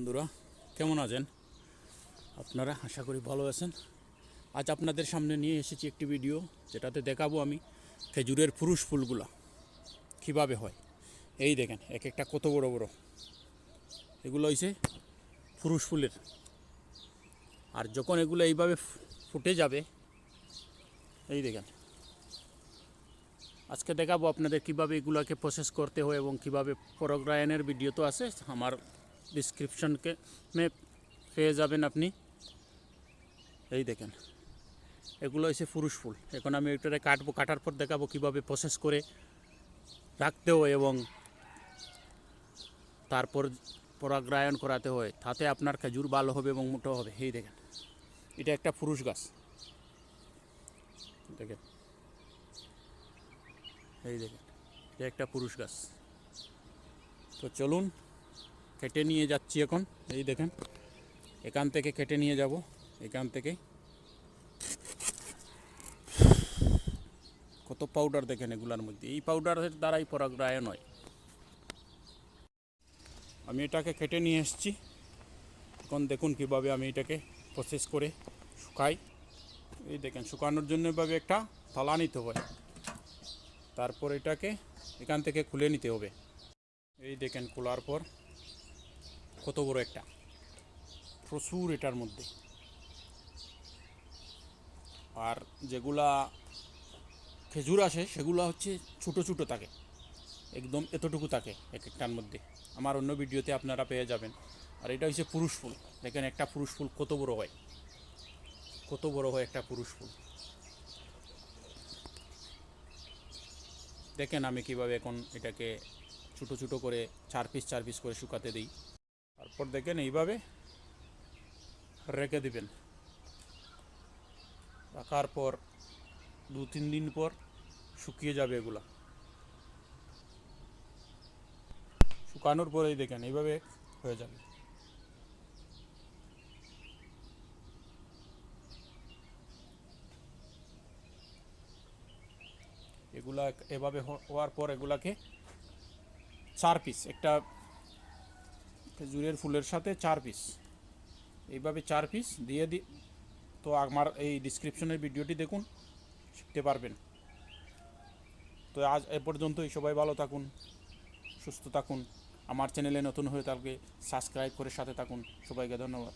বন্ধুরা, কেমন আছেন? আপনারা আশা করি ভালো আছেন। আজ আপনাদের সামনে নিয়ে এসেছি একটি ভিডিও যেটাতে দেখাবো আমি খেজুরের পুরুষ ফুলগুলা, কীভাবে হয়। এই দেখেন এক একটা কত বড় বড়। এগুলো হয়েছে পুরুষ ফুলের। আর যখন এগুলো এইভাবে ফুটে যাবে, এই দেখেন। আজকে দেখাবো আপনাদের কীভাবে এগুলাকে প্রসেস করতে হয় এবং কীভাবে পরগ্রায়নের ভিডিও তো আছে, আমার ডিসক্রিপশনকে পেয়ে যাবেন আপনি। এই দেখেন। এগুলো হচ্ছে পুরুষ ফুল। এখন আমি এটারে কাটবো, কাটার পর দেখাবো কীভাবে প্রসেস করে রাখতে হয় এবং তারপর পরাগ্রায়ন করাতে হয়। তাতে আপনার খেজুর ভালো হবে এবং মোটো হবে। এই দেখেন। এটা একটা পুরুষ গাছ। দেখেন। এই দেখেন। এটা একটা পুরুষ গাছ। তো চলুন কেটে নিয়ে যাচ্ছি এখন, এই দেখেন। এখান থেকে কেটে নিয়ে যাব, এখান থেকে। কত পাউডার দেখেন এগুলার মধ্যে। এই পাউডারের দ্বারাই পরাগ্রায়ন হয় আমি এটাকে কেটে নিয়ে এসেছি। এখন দেখুন কীভাবে আমি এটাকে প্রসেস করে শুকাই। এই দেখেন, শুকানোর জন্য এভাবে একটা থালা নিতে হয় তারপর এটাকে এখান থেকে খুলে নিতে হবে। এই দেখেন, খোলার পর কত বড় একটা। প্রচুর এটার মধ্যে। আর যেগুলা খেজুর আসে, সেগুলো হচ্ছে ছোটো ছোটো থাকে। একদম এতটুকু থাকে এক একটার মধ্যে। আমার অন্য ভিডিওতে আপনারা পেয়ে যাবেন। আর এটা হচ্ছে পুরুষ ফুল। দেখেন একটা পুরুষ ফুল কত বড় হয়। কত বড় হয় একটা পুরুষ ফুল। দেখেন আমি কীভাবে এখন এটাকে ছোটো ছোটো করে চার পিস চার পিস করে শুকাতে দিই। তারপর দেখেন এইভাবে রেখে দিবেন। রাখার পর দু তিন দিন পর শুকিয়ে যাবে এগুলা। শুকানোর পরেই দেখেন এইভাবে হয়ে যাবে। এগুলা এভাবে হওয়ার পর এগুলাকে চার পিস একটা খেজুরের ফুলের সাথে চার পিস এইভাবে চার পিস দিয়ে দি তো আমার এই ডিসক্রিপশনের ভিডিওটি দেখুন, শিখতে পারবেন। তো আজ এ পর্যন্তই, সবাই ভালো থাকুন, সুস্থ থাকুন। আমার চ্যানেলে নতুন হয়ে থাকলে সাবস্ক্রাইব করে সাথে থাকুন। সবাইকে ধন্যবাদ।